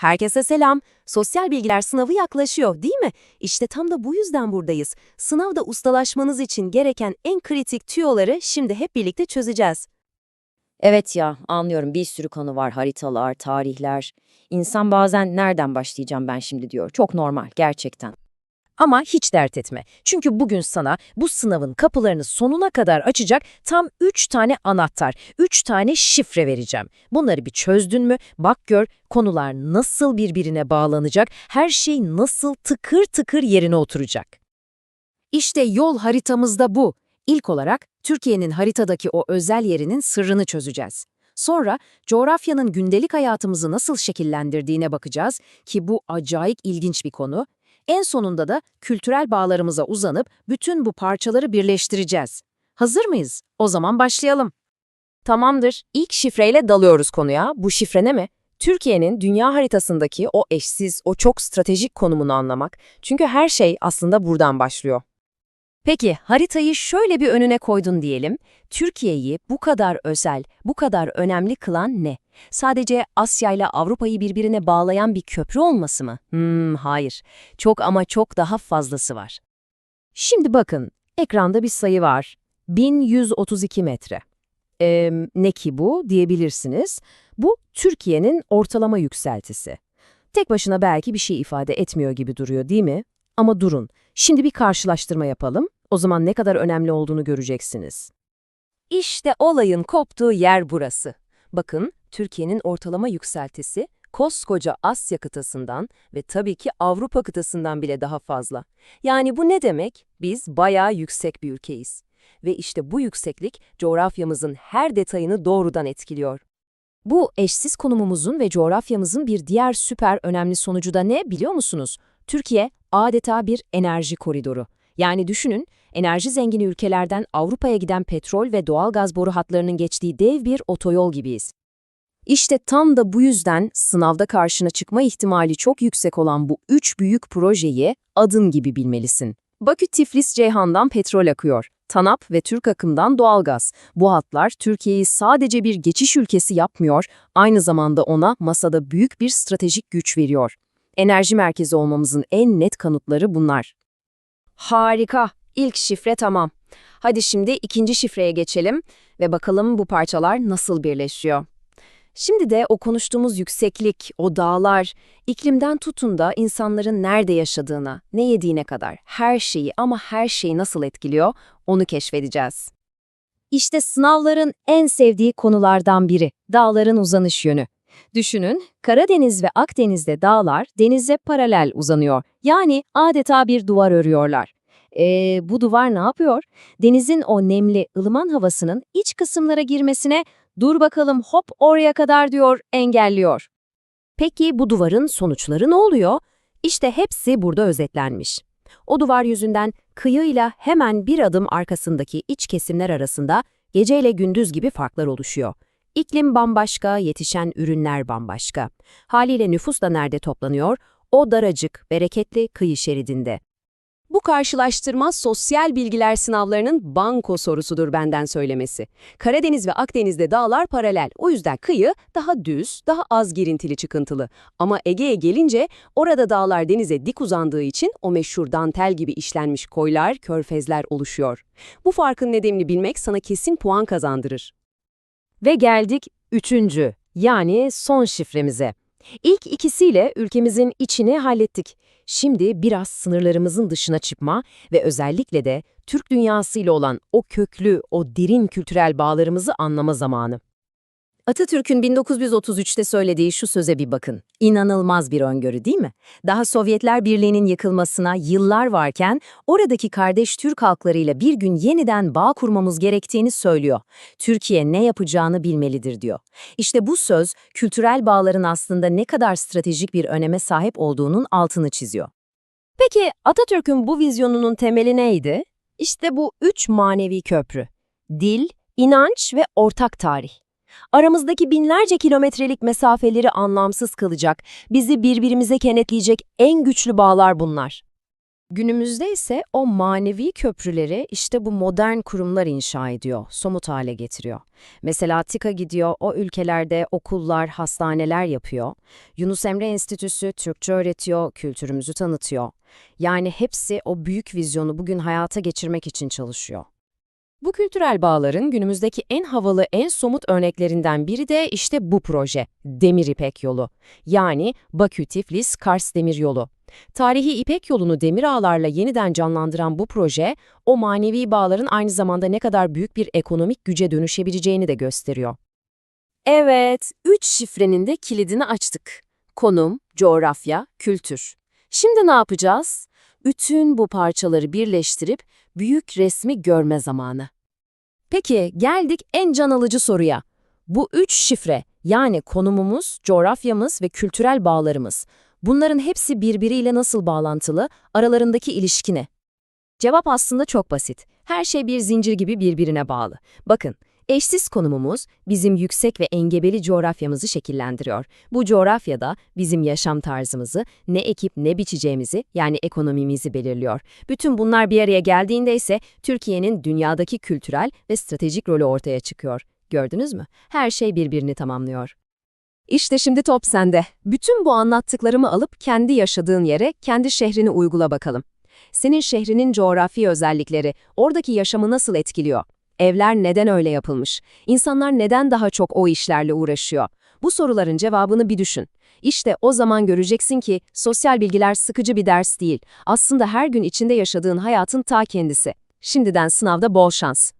Herkese selam. Sosyal bilgiler sınavı yaklaşıyor, değil mi? İşte tam da bu yüzden buradayız. Sınavda ustalaşmanız için gereken en kritik tüyoları şimdi hep birlikte çözeceğiz. Evet ya, anlıyorum. Bir sürü konu var, haritalar, tarihler. İnsan bazen nereden başlayacağım ben şimdi diyor. Çok normal, gerçekten. Ama hiç dert etme. Çünkü bugün sana bu sınavın kapılarını sonuna kadar açacak tam 3 tane anahtar, 3 tane şifre vereceğim. Bunları bir çözdün mü? Bak gör konular nasıl birbirine bağlanacak, her şey nasıl tıkır tıkır yerine oturacak. İşte yol haritamız da bu. İlk olarak Türkiye'nin haritadaki o özel yerinin sırrını çözeceğiz. Sonra coğrafyanın gündelik hayatımızı nasıl şekillendirdiğine bakacağız ki bu acayip ilginç bir konu. En sonunda da kültürel bağlarımıza uzanıp bütün bu parçaları birleştireceğiz. Hazır mıyız? O zaman başlayalım. Tamamdır. İlk şifreyle dalıyoruz konuya. Bu şifre ne mi? Türkiye'nin dünya haritasındaki o eşsiz, o çok stratejik konumunu anlamak. Çünkü her şey aslında buradan başlıyor. Peki haritayı şöyle bir önüne koydun diyelim. Türkiye'yi bu kadar özel, bu kadar önemli kılan ne? Sadece Asya ile Avrupa'yı birbirine bağlayan bir köprü olması mı? Hmm, hayır. Çok ama çok daha fazlası var. Şimdi bakın, ekranda bir sayı var. 1132 metre. Ee, ne ki bu diyebilirsiniz. Bu Türkiye'nin ortalama yükseltisi. Tek başına belki bir şey ifade etmiyor gibi duruyor değil mi? Ama durun, şimdi bir karşılaştırma yapalım. O zaman ne kadar önemli olduğunu göreceksiniz. İşte olayın koptuğu yer burası. Bakın, Türkiye'nin ortalama yükseltisi koskoca Asya kıtasından ve tabii ki Avrupa kıtasından bile daha fazla. Yani bu ne demek? Biz bayağı yüksek bir ülkeyiz. Ve işte bu yükseklik coğrafyamızın her detayını doğrudan etkiliyor. Bu eşsiz konumumuzun ve coğrafyamızın bir diğer süper önemli sonucu da ne biliyor musunuz? Türkiye adeta bir enerji koridoru. Yani düşünün, enerji zengini ülkelerden Avrupa'ya giden petrol ve doğal gaz boru hatlarının geçtiği dev bir otoyol gibiyiz. İşte tam da bu yüzden sınavda karşına çıkma ihtimali çok yüksek olan bu üç büyük projeyi adın gibi bilmelisin. Bakü-Tiflis-Ceyhan'dan petrol akıyor. TANAP ve Türk Akım'dan doğalgaz. Bu hatlar Türkiye'yi sadece bir geçiş ülkesi yapmıyor, aynı zamanda ona masada büyük bir stratejik güç veriyor. Enerji merkezi olmamızın en net kanıtları bunlar. Harika. İlk şifre tamam. Hadi şimdi ikinci şifreye geçelim ve bakalım bu parçalar nasıl birleşiyor. Şimdi de o konuştuğumuz yükseklik, o dağlar, iklimden tutun da insanların nerede yaşadığına, ne yediğine kadar her şeyi ama her şeyi nasıl etkiliyor onu keşfedeceğiz. İşte sınavların en sevdiği konulardan biri, dağların uzanış yönü. Düşünün, Karadeniz ve Akdeniz'de dağlar denize paralel uzanıyor. Yani adeta bir duvar örüyorlar. E, bu duvar ne yapıyor? Denizin o nemli, ılıman havasının iç kısımlara girmesine dur bakalım hop oraya kadar diyor, engelliyor. Peki bu duvarın sonuçları ne oluyor? İşte hepsi burada özetlenmiş. O duvar yüzünden kıyıyla hemen bir adım arkasındaki iç kesimler arasında geceyle gündüz gibi farklar oluşuyor. İklim bambaşka, yetişen ürünler bambaşka. Haliyle nüfus da nerede toplanıyor? O daracık, bereketli kıyı şeridinde. Bu karşılaştırma sosyal bilgiler sınavlarının banko sorusudur benden söylemesi. Karadeniz ve Akdeniz'de dağlar paralel. O yüzden kıyı daha düz, daha az girintili çıkıntılı. Ama Ege'ye gelince orada dağlar denize dik uzandığı için o meşhur dantel gibi işlenmiş koylar, körfezler oluşuyor. Bu farkın nedenini bilmek sana kesin puan kazandırır. Ve geldik üçüncü, yani son şifremize. İlk ikisiyle ülkemizin içini hallettik. Şimdi biraz sınırlarımızın dışına çıkma ve özellikle de Türk dünyasıyla olan o köklü, o derin kültürel bağlarımızı anlama zamanı. Atatürk'ün 1933'te söylediği şu söze bir bakın. İnanılmaz bir öngörü değil mi? Daha Sovyetler Birliği'nin yıkılmasına yıllar varken oradaki kardeş Türk halklarıyla bir gün yeniden bağ kurmamız gerektiğini söylüyor. Türkiye ne yapacağını bilmelidir diyor. İşte bu söz kültürel bağların aslında ne kadar stratejik bir öneme sahip olduğunun altını çiziyor. Peki Atatürk'ün bu vizyonunun temeli neydi? İşte bu üç manevi köprü. Dil, inanç ve ortak tarih. Aramızdaki binlerce kilometrelik mesafeleri anlamsız kılacak, bizi birbirimize kenetleyecek en güçlü bağlar bunlar. Günümüzde ise o manevi köprüleri işte bu modern kurumlar inşa ediyor, somut hale getiriyor. Mesela TİKA gidiyor, o ülkelerde okullar, hastaneler yapıyor. Yunus Emre Enstitüsü Türkçe öğretiyor, kültürümüzü tanıtıyor. Yani hepsi o büyük vizyonu bugün hayata geçirmek için çalışıyor. Bu kültürel bağların günümüzdeki en havalı, en somut örneklerinden biri de işte bu proje, Demir İpek Yolu. Yani Bakü-Tiflis-Kars Demir Yolu. Tarihi İpek yolunu demir ağlarla yeniden canlandıran bu proje, o manevi bağların aynı zamanda ne kadar büyük bir ekonomik güce dönüşebileceğini de gösteriyor. Evet, üç şifrenin de kilidini açtık. Konum, coğrafya, kültür. Şimdi ne yapacağız? Bütün bu parçaları birleştirip büyük resmi görme zamanı. Peki, geldik en can alıcı soruya. Bu üç şifre, yani konumumuz, coğrafyamız ve kültürel bağlarımız, bunların hepsi birbiriyle nasıl bağlantılı, aralarındaki ilişki ne? Cevap aslında çok basit. Her şey bir zincir gibi birbirine bağlı. Bakın, eşsiz konumumuz bizim yüksek ve engebeli coğrafyamızı şekillendiriyor. Bu coğrafyada bizim yaşam tarzımızı, ne ekip ne biçeceğimizi yani ekonomimizi belirliyor. Bütün bunlar bir araya geldiğinde ise Türkiye'nin dünyadaki kültürel ve stratejik rolü ortaya çıkıyor. Gördünüz mü? Her şey birbirini tamamlıyor. İşte şimdi top sende. Bütün bu anlattıklarımı alıp kendi yaşadığın yere, kendi şehrini uygula bakalım. Senin şehrinin coğrafi özellikleri, oradaki yaşamı nasıl etkiliyor? Evler neden öyle yapılmış? İnsanlar neden daha çok o işlerle uğraşıyor? Bu soruların cevabını bir düşün. İşte o zaman göreceksin ki sosyal bilgiler sıkıcı bir ders değil. Aslında her gün içinde yaşadığın hayatın ta kendisi. Şimdiden sınavda bol şans.